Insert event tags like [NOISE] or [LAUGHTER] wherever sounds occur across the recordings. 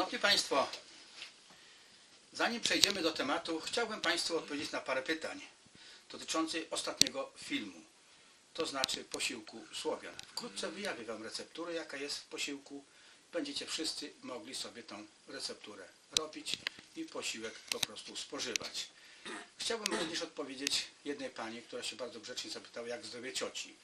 Szanowni Państwo, zanim przejdziemy do tematu, chciałbym Państwu odpowiedzieć na parę pytań dotyczących ostatniego filmu, to znaczy posiłku Słowian. Wkrótce wyjawię Wam recepturę, jaka jest w posiłku. Będziecie wszyscy mogli sobie tą recepturę robić i posiłek po prostu spożywać. Chciałbym również odpowiedzieć jednej pani, która się bardzo grzecznie zapytała, jak zdrowie cioci.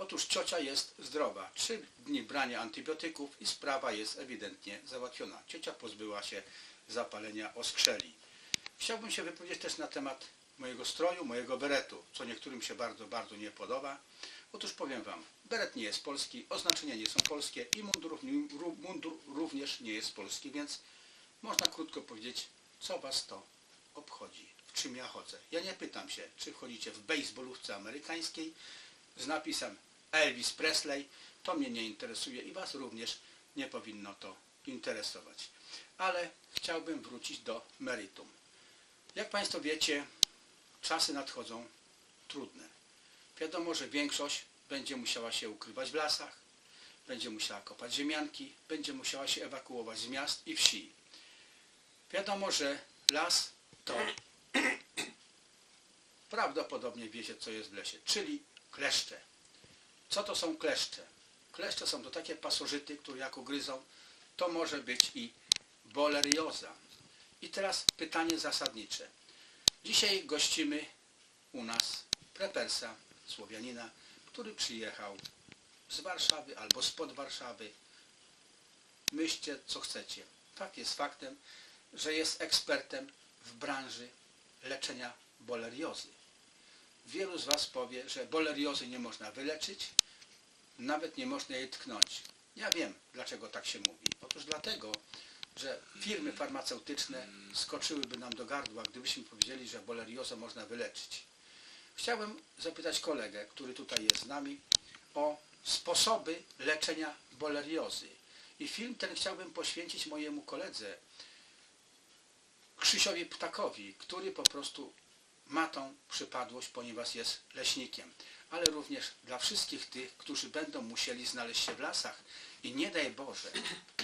Otóż ciocia jest zdrowa. Trzy dni brania antybiotyków i sprawa jest ewidentnie załatwiona. Ciocia pozbyła się zapalenia oskrzeli. Chciałbym się wypowiedzieć też na temat mojego stroju, mojego beretu, co niektórym się bardzo, bardzo nie podoba. Otóż powiem Wam, beret nie jest polski, oznaczenia nie są polskie i mundur, mundur również nie jest polski, więc można krótko powiedzieć, co Was to obchodzi, w czym ja chodzę. Ja nie pytam się, czy wchodzicie w baseballówce amerykańskiej z napisem Elvis Presley, to mnie nie interesuje i Was również nie powinno to interesować. Ale chciałbym wrócić do meritum. Jak Państwo wiecie, czasy nadchodzą trudne. Wiadomo, że większość będzie musiała się ukrywać w lasach, będzie musiała kopać ziemianki, będzie musiała się ewakuować z miast i wsi. Wiadomo, że las to [COUGHS] prawdopodobnie wiecie, co jest w lesie, czyli kleszcze. Co to są kleszcze? Kleszcze są to takie pasożyty, które jak ugryzą, to może być i bolerioza. I teraz pytanie zasadnicze. Dzisiaj gościmy u nas prepersa, Słowianina, który przyjechał z Warszawy albo spod Warszawy. Myślcie, co chcecie. Fakt jest faktem, że jest ekspertem w branży leczenia boleriozy. Wielu z Was powie, że boleriozy nie można wyleczyć, nawet nie można jej tknąć. Ja wiem, dlaczego tak się mówi. Otóż dlatego, że firmy farmaceutyczne skoczyłyby nam do gardła, gdybyśmy powiedzieli, że boleriozę można wyleczyć. Chciałbym zapytać kolegę, który tutaj jest z nami, o sposoby leczenia boleriozy. I film ten chciałbym poświęcić mojemu koledze, Krzysiowi Ptakowi, który po prostu ma tą przypadłość, ponieważ jest leśnikiem, ale również dla wszystkich tych, którzy będą musieli znaleźć się w lasach i nie daj Boże,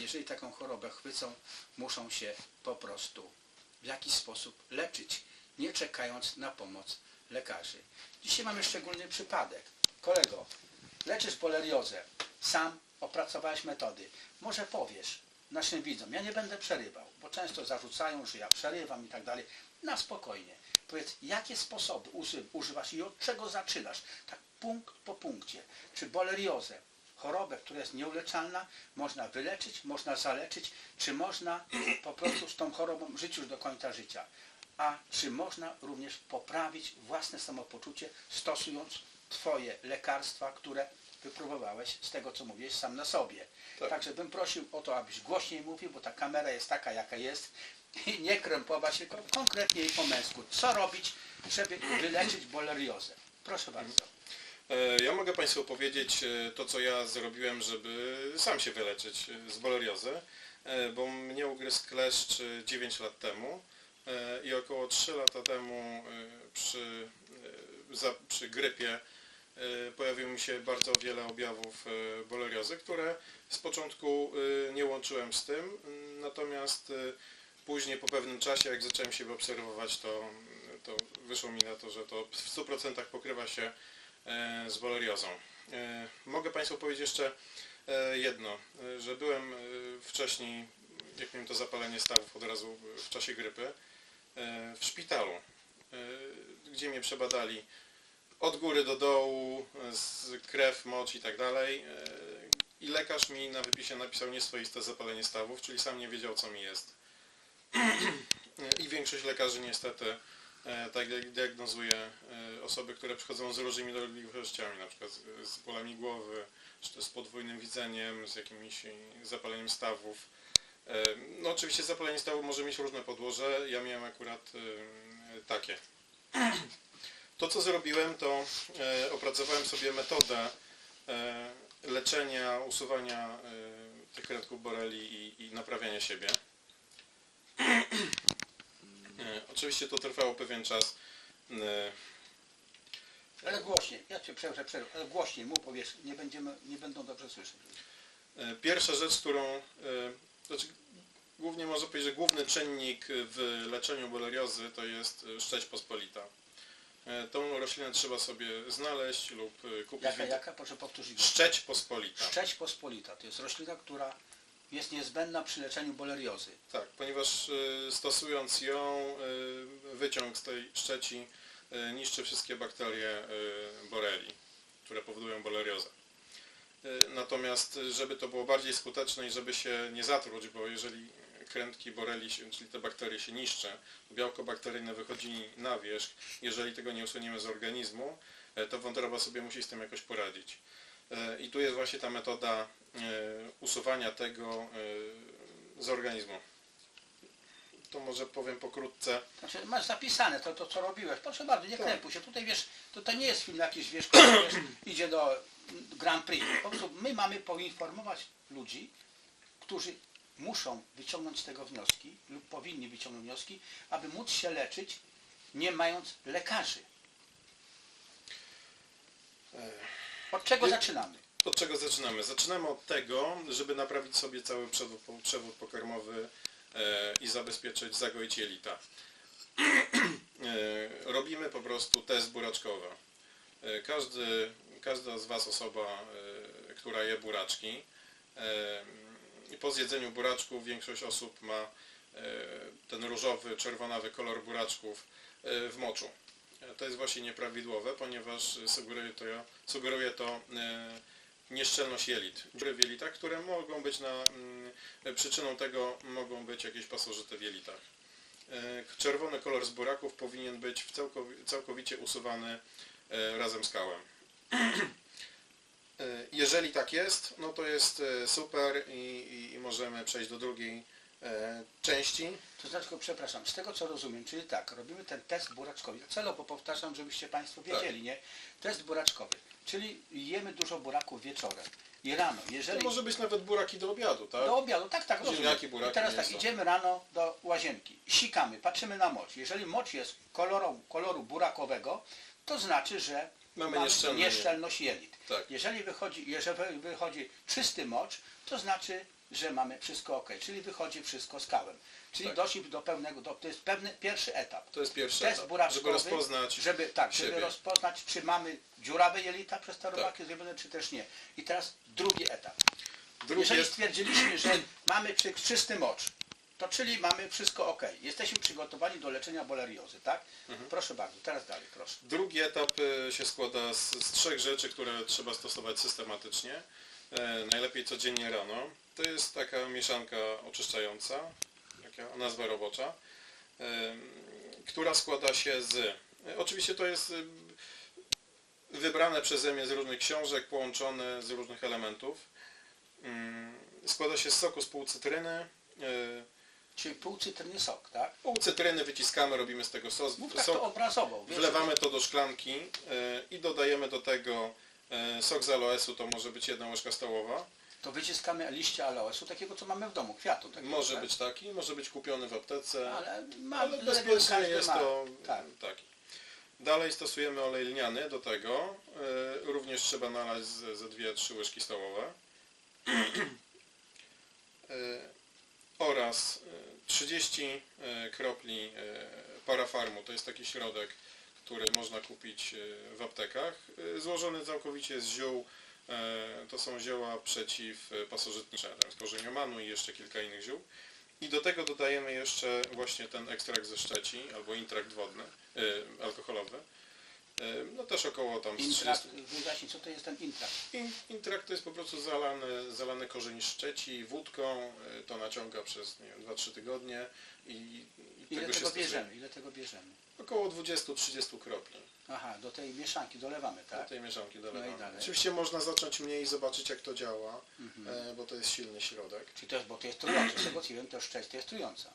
jeżeli taką chorobę chwycą, muszą się po prostu w jakiś sposób leczyć, nie czekając na pomoc lekarzy. Dzisiaj mamy szczególny przypadek. Kolego, leczysz poleriozę, sam opracowałeś metody. Może powiesz naszym widzom, ja nie będę przerywał, bo często zarzucają, że ja przerywam i tak dalej. Na spokojnie. Powiedz, jakie sposoby uży- używasz i od czego zaczynasz? Tak punkt po punkcie. Czy boleriozę, chorobę, która jest nieuleczalna, można wyleczyć, można zaleczyć, czy można po prostu z tą chorobą żyć już do końca życia? A czy można również poprawić własne samopoczucie, stosując Twoje lekarstwa, które wypróbowałeś z tego, co mówiłeś sam na sobie. Tak. Także bym prosił o to, abyś głośniej mówił, bo ta kamera jest taka, jaka jest i nie krępować, tylko konkretnie i po męsku. Co robić, żeby wyleczyć boleriozę? Proszę bardzo. E, Ja mogę Państwu powiedzieć e, to, co ja zrobiłem, żeby sam się wyleczyć e, z boleriozy, bo mnie ugryzł kleszcz e, 9 lat temu i około 3 lata temu przy, przy grypie pojawiło mi się bardzo wiele objawów boleriozy, które z początku nie łączyłem z tym, natomiast później po pewnym czasie, jak zacząłem siebie obserwować, to, to wyszło mi na to, że to w 100% pokrywa się e, z boleriozą. E, Mogę Państwu powiedzieć jeszcze e, jedno, że byłem wcześniej, jak miałem to zapalenie stawów od razu w czasie grypy, w szpitalu, gdzie mnie przebadali od góry do dołu, krew, mocz i tak dalej. I lekarz mi na wypisie napisał nieswoiste zapalenie stawów, czyli sam nie wiedział co mi jest. I większość lekarzy niestety e, tak diagnozuje e, osoby, które przychodzą z różnymi dolegliwościami, na przykład z, bólami głowy, z podwójnym widzeniem, z jakimś e, zapaleniem stawów. E, No oczywiście zapalenie stawów może mieć różne podłoże, ja miałem akurat e, takie. To co zrobiłem to e, opracowałem sobie metodę e, leczenia, usuwania e, tych kredków boreli i, i naprawiania siebie. Oczywiście to trwało pewien czas. E, Ale głośniej, ja Cię przerwę, przerwę, ale głośniej mów, powiesz, nie, będziemy, nie będą dobrze słyszeć. e, Pierwsza rzecz, którą, e, znaczy głównie można powiedzieć, że główny czynnik w leczeniu boleriozy to jest szczeć pospolita. Tą roślinę trzeba sobie znaleźć lub kupić Jaka, jaka? Proszę powtórzyć. Szczeć pospolita. Szczeć pospolita. To jest roślina, która jest niezbędna przy leczeniu boleriozy. Tak, ponieważ e, stosując ją, e, wyciąg z tej szczeci e, niszczy wszystkie bakterie boreli, które powodują boleriozę. Natomiast, żeby to było bardziej skuteczne i żeby się nie zatruć, bo jeżeli krętki boreli, czyli te bakterie się niszczy, białko bakteryjne wychodzi na wierzch, jeżeli tego nie usuniemy z organizmu, to wątroba sobie musi z tym jakoś poradzić. I tu jest właśnie ta metoda usuwania tego e, z organizmu. To może powiem pokrótce. Znaczy, masz zapisane to, to co robiłeś. Proszę bardzo, nie Tak. krępuj się. Tutaj wiesz, to, to nie jest film jakiś, wiesz, który wiesz, [CLEARS THROAT] idzie do Grand Prix. Po prostu my mamy poinformować ludzi, którzy muszą wyciągnąć z tego wnioski lub powinni wyciągnąć wnioski, aby móc się leczyć, nie mając lekarzy. Od czego Nie- zaczynamy? Od czego zaczynamy? Zaczynamy od tego, żeby naprawić sobie cały przewód, pokarmowy e, i zabezpieczyć, zagoić jelita. [CLEARS THROAT] E, robimy po prostu test buraczkowy. E, każdy, każda z Was osoba, która je buraczki, po zjedzeniu buraczków większość osób ma ten różowy, czerwonawy kolor buraczków w moczu. To jest właśnie nieprawidłowe, ponieważ sugeruje to, sugeruje to nieszczelność jelit. Dziury w jelitach, które mogą być na, mm, przyczyną tego mogą być jakieś pasożyty w jelitach. E, Czerwony kolor z buraków powinien być całkowicie usuwany e, razem z kałem. E, Jeżeli tak jest, no to jest super i, i, i możemy przejść do drugiej e, części. To znaczy, przepraszam, z tego co rozumiem, czyli tak, robimy ten test buraczkowy. Celowo powtarzam, żebyście Państwo Tak. wiedzieli, nie? Test buraczkowy, czyli jemy dużo buraków wieczorem i rano. To Jeżeli może być nawet buraki do obiadu, tak? do obiadu, tak, tak, rozumiem. Ziemniaki, buraki, I teraz tak, mięso. idziemy rano do łazienki, sikamy, patrzymy na mocz. Jeżeli mocz jest koloru, koloru burakowego, to znaczy, że Mamy nieszczelny nieszczelność jelit. Tak. Jeżeli wychodzi, jeżeli wychodzi czysty mocz, to znaczy, że mamy wszystko ok, czyli wychodzi wszystko z kałem. Czyli Tak. do pewnego, do, to jest pewny pierwszy etap. To jest pierwszy Test etap, buraczkowy, żeby rozpoznać żeby, tak, żeby rozpoznać, czy mamy dziurawe jelita przez te Tak. robaki zrobione, czy też nie. I teraz drugi etap. Drugi Jeżeli stwierdziliśmy, że mamy czy- czysty mocz, to czyli mamy wszystko ok. Jesteśmy przygotowani do leczenia boleriozy, tak? Mhm. Proszę bardzo, teraz dalej, proszę. drugi etap e, się składa z, z trzech rzeczy, które trzeba stosować systematycznie. E, najlepiej codziennie rano. To jest taka mieszanka oczyszczająca, taka nazwa robocza, e, która składa się z... E, oczywiście to jest e, wybrane przeze mnie z różnych książek, połączone z różnych elementów. Mm, Składa się z soku z pół cytryny, e, Czyli pół cytryny sok, tak? pół cytryny wyciskamy, robimy z tego sos. Mów tak sok to obrazowo. wiesz, Wlewamy to do szklanki e, i dodajemy do tego e, sok z aloesu, to może być jedna łyżka stołowa. To wyciskamy liście aloesu, takiego co mamy w domu, kwiatu. Takiego, Może tak? być taki, może być kupiony w aptece, Ale, ma, ale bezpiecznie jest ma. to Tak. taki. Dalej stosujemy olej lniany do tego. E, Również trzeba nalać ze ze 2-3 łyżki stołowe. [CLEARS THROAT] E, Oraz 30 e, kropli e, parafarmu. To jest taki środek, który można kupić e, w aptekach. Złożony całkowicie z ziół. To są zioła przeciwpasożytnicze, tam jest korzeniomanu i jeszcze kilka innych ziół. I do tego dodajemy jeszcze właśnie ten ekstrakt ze szczeci, albo intrakt wodny, alkoholowy. No też około tam z Intrakt, 30. wyjaśnij, co to jest ten intrakt? In, intrakt to jest po prostu zalany, zalany korzeń szczeci wódką, e, to naciąga przez nie wiem, 2-3 tygodnie i, i Ile tego stosuje. bierzemy? Ile tego bierzemy? Około 20-30 kropli Aha, do tej mieszanki dolewamy, do tak? tej mieszanki No i dolewamy. dalej. Oczywiście można zacząć mniej i zobaczyć jak to działa, Mhm. e, bo to jest silny środek. Czyli to jest, bo to jest trujące, z tego co wiem, to to jest trująca.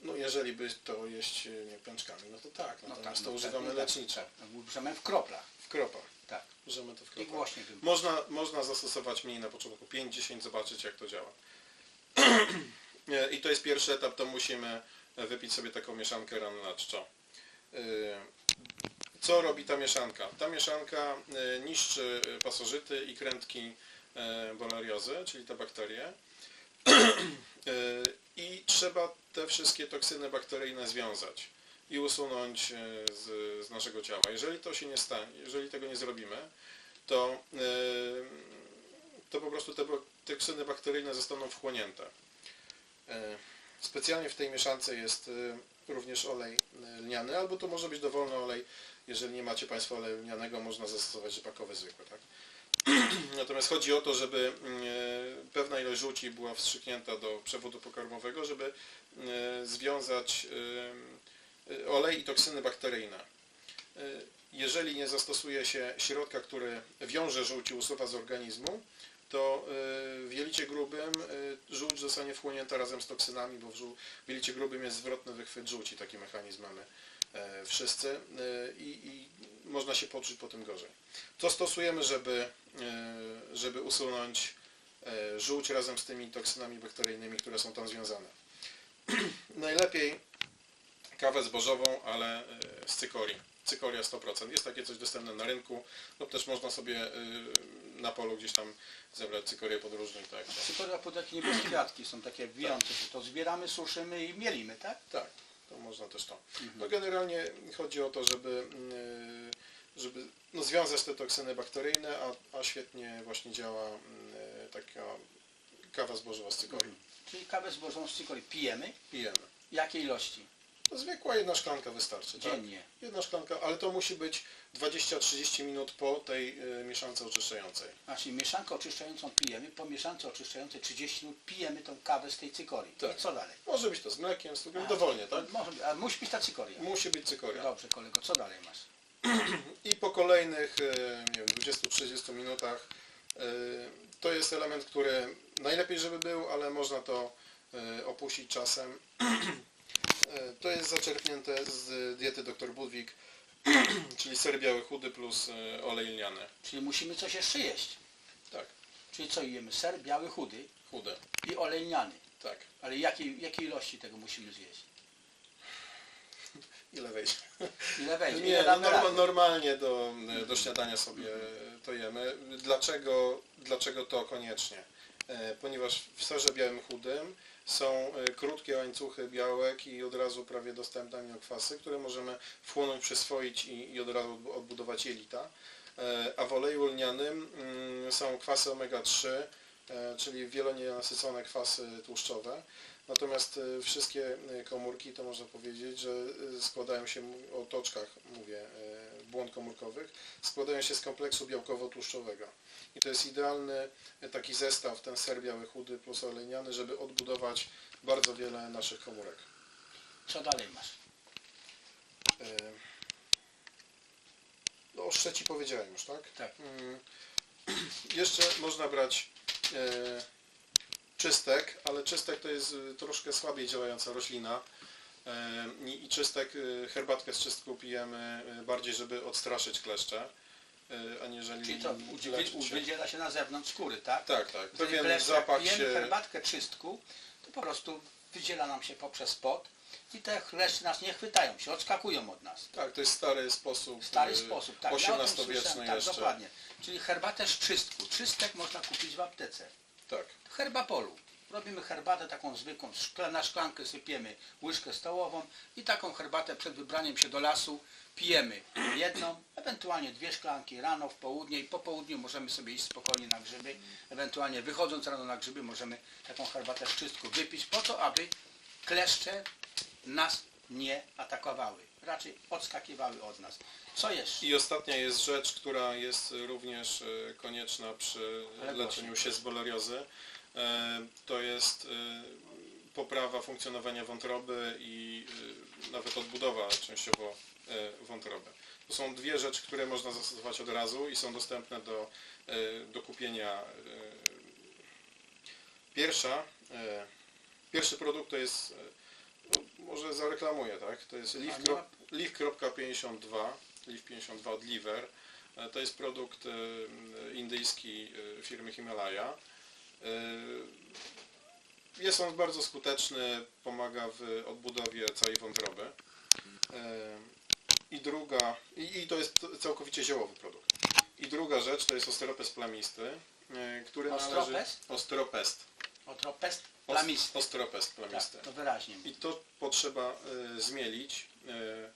No jeżeli by to jeść e, nie pęczkami, no to tak, No natomiast tak, to no używamy tak, leczniczo. Tak, no, bierzemy w kroplach, W kropach. tak. Możemy to w I kropach. głośniej bym. Można, można zastosować mniej na początku 5-10, zobaczyć jak to działa. [CLEARS THROAT] E, I to jest pierwszy etap, to musimy wypić sobie taką mieszankę rano na czczo. E, Co robi ta mieszanka? Ta mieszanka e, niszczy pasożyty i krętki e, boleriozy, czyli te bakterie. E, I trzeba te wszystkie toksyny bakteryjne związać i usunąć e, z, z naszego ciała. Jeżeli to się nie stanie, jeżeli tego nie zrobimy, to, e, to po prostu te toksyny bakteryjne zostaną wchłonięte. Specjalnie w tej mieszance jest również olej lniany, albo to może być dowolny olej. Jeżeli nie macie Państwo oleju lnianego, można zastosować rzepakowy zwykły. Tak? [CLEARS THROAT] Natomiast chodzi o to, żeby e, pewna ilość żółci była wstrzyknięta do przewodu pokarmowego, żeby e, związać e, olej i toksyny bakteryjne. E, Jeżeli nie zastosuje się środka, który wiąże żółć i usuwa z organizmu, to w jelicie grubym żółć zostanie wchłonięta razem z toksynami, bo w, jelicie grubym jest zwrotny wychwyt żółci, taki mechanizm mamy wszyscy i, i można się poczuć po tym gorzej. Co stosujemy, żeby, żeby usunąć żółć razem z tymi toksynami bakteryjnymi, które są tam związane? [CLEARS THROAT] Najlepiej kawę zbożową, ale e, z cykorii. Cykoria 100%. Jest takie coś dostępne na rynku, lub też można sobie e, na polu gdzieś tam zebrać cykorię podróżnych. Tak, tak. Cykoria po takie niebie [CLEARS THROAT] kwiatki są takie wijące się. To zbieramy, suszymy i mielimy, tak? tak, to można też to. No generalnie chodzi o to, żeby, żeby no, związać te toksyny bakteryjne, a, a świetnie właśnie działa mm, taka kawa zbożowa z cykorii. Czyli kawę zbożową z cykorii pijemy. Pijemy. Jakiej ilości? To zwykła jedna szklanka wystarczy. Tak? Dziennie. Jedna szklanka, ale to musi być 20-30 minut po tej y, mieszance oczyszczającej. Znaczy mieszankę oczyszczającą pijemy, po mieszance oczyszczającej 30 minut pijemy tą kawę z tej cykorii. Tak. I co dalej? Może być to z mlekiem, z cukrem, A, dowolnie, tak? Może, być- a musi być ta cykoria. Musi być cykoria. Dobrze kolego, co dalej masz? [CLEARS THROAT] I po kolejnych y, nie wiem, 20-30 minutach to jest element, który najlepiej, żeby był, ale można to y, opuścić czasem. [CLEARS THROAT] Y, To jest zaczerpnięte z diety dr Budwig, [CLEARS THROAT] czyli ser biały chudy plus y, olej lniany. Czyli musimy coś jeszcze jeść. Tak, Czyli co jemy? Ser biały chudy chude, i olej lniany. tak. Ale jakiej, jakiej ilości tego musimy zjeść? Ile wejdzie? [LAUGHS] Ile wejdzie? Nie, Ile no norma, normalnie do, do śniadania sobie to jemy. Dlaczego, dlaczego to koniecznie? E, Ponieważ w serze białym chudym są e, krótkie łańcuchy białek i od razu prawie dostępne aminokwasy, które możemy wchłonąć, przyswoić i, i od razu odbu- odbudować jelita. E, A w oleju lnianym mm, są kwasy omega-3, e, czyli wielonienasycone kwasy tłuszczowe. Natomiast e, wszystkie e, komórki, to można powiedzieć, że e, składają się, o toczkach mówię, błon komórkowych, składają się z kompleksu białkowo-tłuszczowego. I to jest idealny taki zestaw, ten ser biały chudy plus olejniany, żeby odbudować bardzo wiele naszych komórek. Co dalej masz? No o szczeci powiedziałem już, tak? Tak. Mm, [CLEARS THROAT] Jeszcze można brać czystek, ale czystek to jest e, troszkę słabiej działająca roślina. E, I czystek, e, herbatkę z czystku pijemy bardziej, żeby odstraszyć kleszcze, aniżeli Czyli to się. wydziela się na zewnątrz skóry, tak? Tak, tak. Pewien kleszcze, zapach pijemy się... herbatkę czystku, to po prostu wydziela nam się poprzez pot i te kleszcze nas nie chwytają się, odskakują od nas. Tak, to jest stary sposób. Stary sposób, tak. Ja o tym XVIII-wieczny słyszałem, tak, jeszcze. dokładnie. Czyli herbatę z czystku. Czystek można kupić w aptece. Tak. W herbapolu. Robimy herbatę taką zwykłą, szkle- na szklankę sypiemy łyżkę stołową i taką herbatę przed wybraniem się do lasu pijemy jedną, ewentualnie dwie szklanki rano, w południe i po południu możemy sobie iść spokojnie na grzyby, ewentualnie wychodząc rano na grzyby możemy taką herbatę z czystku wypić po to, aby kleszcze nas nie atakowały, raczej odskakiwały od nas. Co jeszcze? I ostatnia jest rzecz, która jest również e, konieczna przy leczeniu się z boleriozy. E, to jest e, poprawa funkcjonowania wątroby i nawet odbudowa częściowo wątroby. To są dwie rzeczy, które można zastosować od razu i są dostępne do, do kupienia. Pierwsza, pierwszy produkt to jest, no, może zareklamuję, tak? To jest Liv. Liv.52, Liv52 od Liver. E, to jest produkt e, indyjski e, firmy Himalaya. Jest on bardzo skuteczny, pomaga w odbudowie całej wątroby. I druga, i, to jest całkowicie ziołowy produkt. I druga rzecz to jest ostropest plamisty, który ostropest? należy... Ostropest? Ostropest plamisty. Ostropest plamisty. Tak, to wyraźnie. I to potrzeba zmielić Y,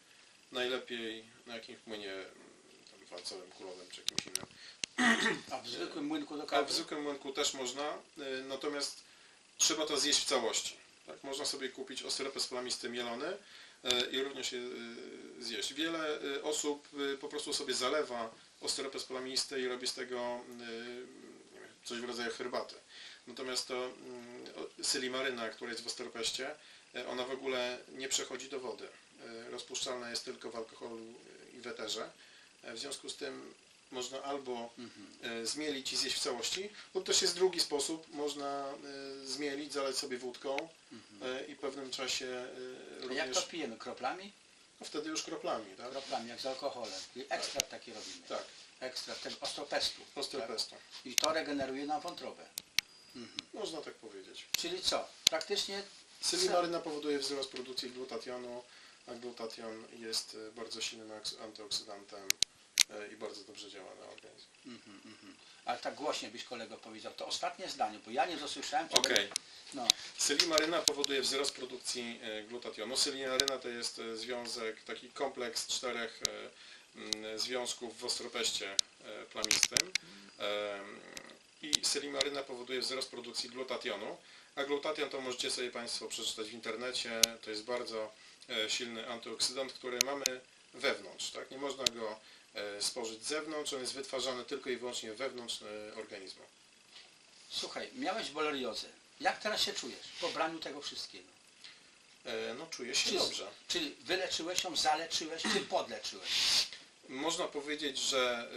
najlepiej na jakimś płynie tam walcowym, kulowym czy jakimś innym. A w zwykłym młynku do A kawy? w zwykłym młynku też można, y, natomiast trzeba to zjeść w całości. Tak? Można sobie kupić ostropes plamisty mielony y, i również je zjeść. Wiele osób po prostu sobie zalewa ostropes plamisty i robi z tego wiem, coś w rodzaju herbaty. Natomiast to mm, sylimaryna, która jest w ostropeście, ona w ogóle nie przechodzi do wody. Y, Rozpuszczalna jest tylko w alkoholu i w eterze. Y, W związku z tym można albo Mhm. e, zmielić i zjeść w całości, lub też jest drugi sposób, można e, zmielić, zalać sobie wódką e, i w pewnym czasie e, A Jak również, to pijemy? Kroplami? no wtedy już kroplami, tak? Kroplami, jak z alkoholem. I ekstrakt taki robimy. Tak, Ekstrakt tego ostropestu. ostropestu. Tak? I to regeneruje nam wątrobę. Można tak powiedzieć. Czyli co? Praktycznie Sylimaryna powoduje wzrost produkcji glutationu, a glutation jest e, bardzo silnym antyoksydantem e, i bardzo dobrze działa na organizm. Mhm, mhm. Ale tak głośnie byś kolego powiedział. To ostatnie zdanie, bo ja nie dosłyszałem. Okej. będę- No, Sylimaryna powoduje wzrost produkcji e, glutationu. Sylimaryna to jest związek, taki kompleks czterech mm, związków w ostropeście plamistym. I sylimaryna powoduje wzrost produkcji glutationu. A glutation to możecie sobie Państwo przeczytać w internecie. To jest bardzo silny antyoksydant, który mamy wewnątrz. Tak? Nie można go e, spożyć z zewnątrz, on jest wytwarzany tylko i wyłącznie wewnątrz e, organizmu. słuchaj, miałeś boleriozę. Jak teraz się czujesz po braniu tego wszystkiego? E, No czuję się Czy- dobrze. Czyli wyleczyłeś ją, zaleczyłeś, czy podleczyłeś? Można powiedzieć, że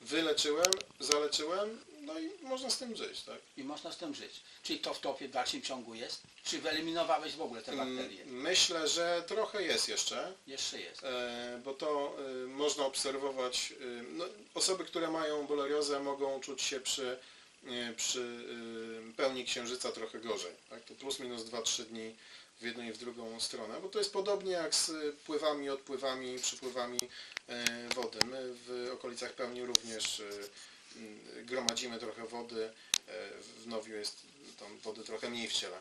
y, wyleczyłem, zaleczyłem, no i można z tym żyć, tak? I można z tym żyć. Czyli to w topie w dalszym ciągu jest? Czy wyeliminowałeś w ogóle te bakterie? Mm, Myślę, że trochę jest jeszcze, Jeszcze jest. e, bo to y, można obserwować. y, No, osoby, które mają boleriozę mogą czuć się przy, y, przy y, pełni księżyca trochę gorzej. Tak? To plus minus 2-3 dni w jedną i w drugą stronę, bo to jest podobnie jak z pływami, odpływami, przypływami e, wody. My w okolicach pełni również mm, gromadzimy trochę wody. E, W Nowiu jest tam wody trochę mniej w ciele.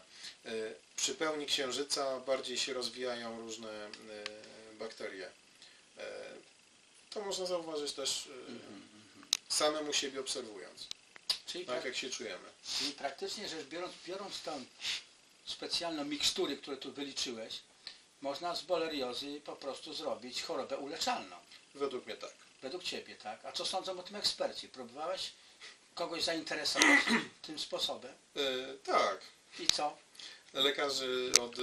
E, Przy pełni księżyca bardziej się rozwijają różne e, bakterie. To można zauważyć też e, samemu siebie obserwując, Czyli, tak jak się czujemy. czyli praktycznie rzecz biorąc, biorąc tą specjalną mikstury, które tu wyliczyłeś, można z boleriozy po prostu zrobić chorobę uleczalną. Według mnie tak. Według Ciebie, tak? A co sądzą o tym eksperci? Próbowałeś kogoś zainteresować [CLEARS THROAT] tym sposobem? E, Tak. I co? Lekarzy od e,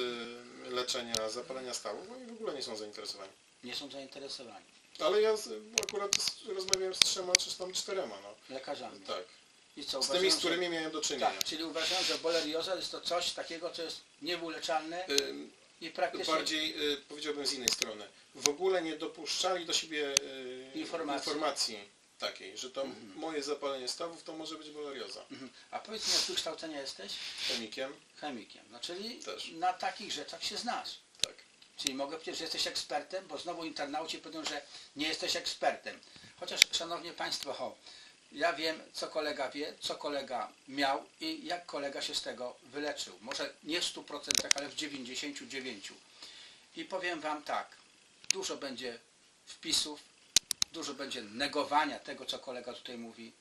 leczenia zapalenia stawów, oni w ogóle nie są zainteresowani. Nie są zainteresowani. Ale ja z, akurat z, rozmawiałem z trzema czy tam czterema, no. Lekarzami. Tak. I co? Z tymi, z którymi miałem do czynienia. Tak, czyli uważam, że bolerioza jest to coś takiego, co jest nieuleczalne Ym, i praktycznie bardziej y, powiedziałbym z innej strony. W ogóle nie dopuszczali do siebie y, Informacji. informacji takiej, że to moje zapalenie stawów to może być bolerioza. Mhm. A powiedz mi, jak wykształcenia jesteś? Chemikiem? Chemikiem. No czyli Też. na takich rzeczach się znasz. Tak. Czyli mogę powiedzieć, że jesteś ekspertem, bo znowu internauci powiedzą, że nie jesteś ekspertem. Chociaż, szanowni państwo, ho, ja wiem, co kolega wie, co kolega miał i jak kolega się z tego wyleczył. Może nie w 100%, ale w 99%. I powiem wam tak, dużo będzie wpisów, dużo będzie negowania tego, co kolega tutaj mówi,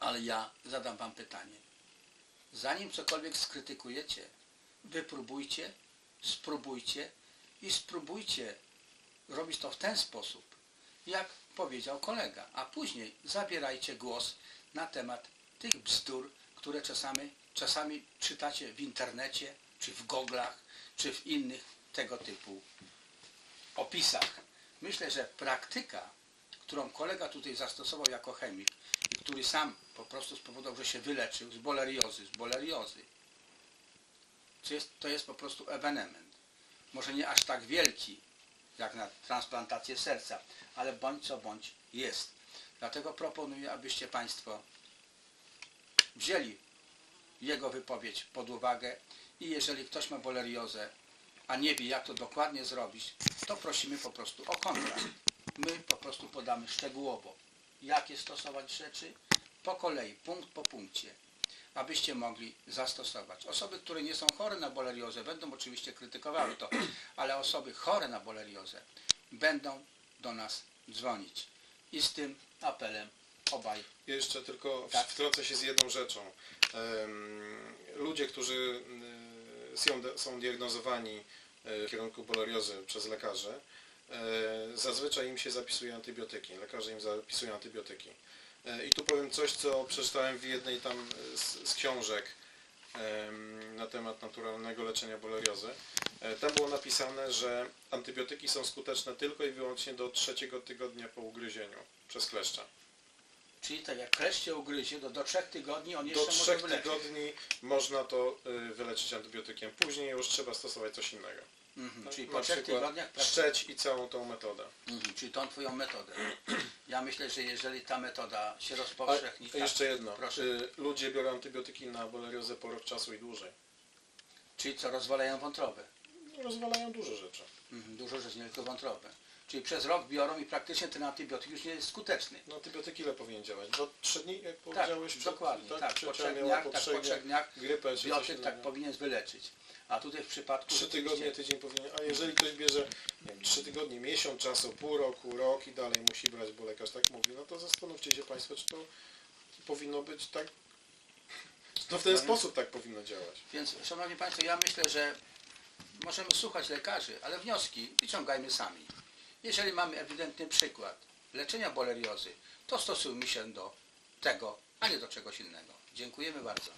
ale ja zadam wam pytanie. Zanim cokolwiek skrytykujecie, wypróbujcie, spróbujcie i spróbujcie robić to w ten sposób, jak powiedział kolega, a później zabierajcie głos na temat tych bzdur, które czasami, czasami czytacie w internecie, czy w goglach, czy w innych tego typu opisach. Myślę, że praktyka, którą kolega tutaj zastosował jako chemik i który sam po prostu spowodował, że się wyleczył z boleriozy, z boleriozy, to jest, to jest po prostu ewenement. Może nie aż tak wielki, jak na transplantację serca, ale bądź co bądź jest. Dlatego proponuję, abyście Państwo wzięli jego wypowiedź pod uwagę i jeżeli ktoś ma boleriozę, a nie wie jak to dokładnie zrobić, to prosimy po prostu o kontrakt. My po prostu podamy szczegółowo, jakie stosować rzeczy, po kolei, punkt po punkcie. abyście mogli zastosować. Osoby, które nie są chore na boleriozę będą oczywiście krytykowały to, ale osoby chore na boleriozę będą do nas dzwonić. I z tym apelem obaj Jeszcze tylko Tak. wtrącę się z jedną rzeczą. Ludzie, którzy y, są, diagnozowani y, w kierunku boleriozy przez lekarzy, e, zazwyczaj im się zapisuje antybiotyki. Lekarze im zapisują antybiotyki. E, I tu powiem coś, co przeczytałem w jednej tam z, z książek na temat naturalnego leczenia boleriozy. E, Tam było napisane, że antybiotyki są skuteczne tylko i wyłącznie do trzeciego tygodnia po ugryzieniu przez kleszcza. Czyli tak jak kleszcz cię ugryzie, do, do trzech tygodni on Do jeszcze może trzech wyleczyć. tygodni można to y, wyleczyć antybiotykiem. Później już trzeba stosować coś innego. Mhm, czyli po trzech tygodniach Szczeć i całą tą metodę. Mhm, czyli tą twoją metodę. [CLEARS THROAT] Ja myślę, że jeżeli ta metoda się A rozpowszechni, tak, jeszcze jedno. proszę. Y, Ludzie biorą antybiotyki na boleriozę po rok czasu i dłużej. czyli co, rozwalają wątrobę. Rozwalają dużo rzeczy. Mhm, dużo rzeczy, nie tylko wątrobę. Czyli przez rok biorą i praktycznie ten antybiotyk już nie jest skuteczny. No antybiotyk ile powinien działać? Do trzech dni, jak powiedziałeś? przed- dokładnie, tak, Czy po trzeba trzech dniach, po tak, po trzech dniach dniach grypę czy coś biotyk tak innego? powinien wyleczyć. A tutaj w przypadku Trzy tygodnie, tydzień powinien, a jeżeli ktoś bierze nie wiem, trzy tygodnie, miesiąc czasu, pół roku, rok i dalej musi brać, bo lekarz tak mówi, no to zastanówcie się Państwo, czy to powinno być tak, czy [LAUGHS] to w ten No nie. sposób tak powinno działać. Więc, Szanowni Państwo, ja myślę, że możemy słuchać lekarzy, ale wnioski wyciągajmy sami. Jeżeli mamy ewidentny przykład leczenia boleriozy, to stosujmy się do tego, a nie do czegoś innego. Dziękujemy bardzo.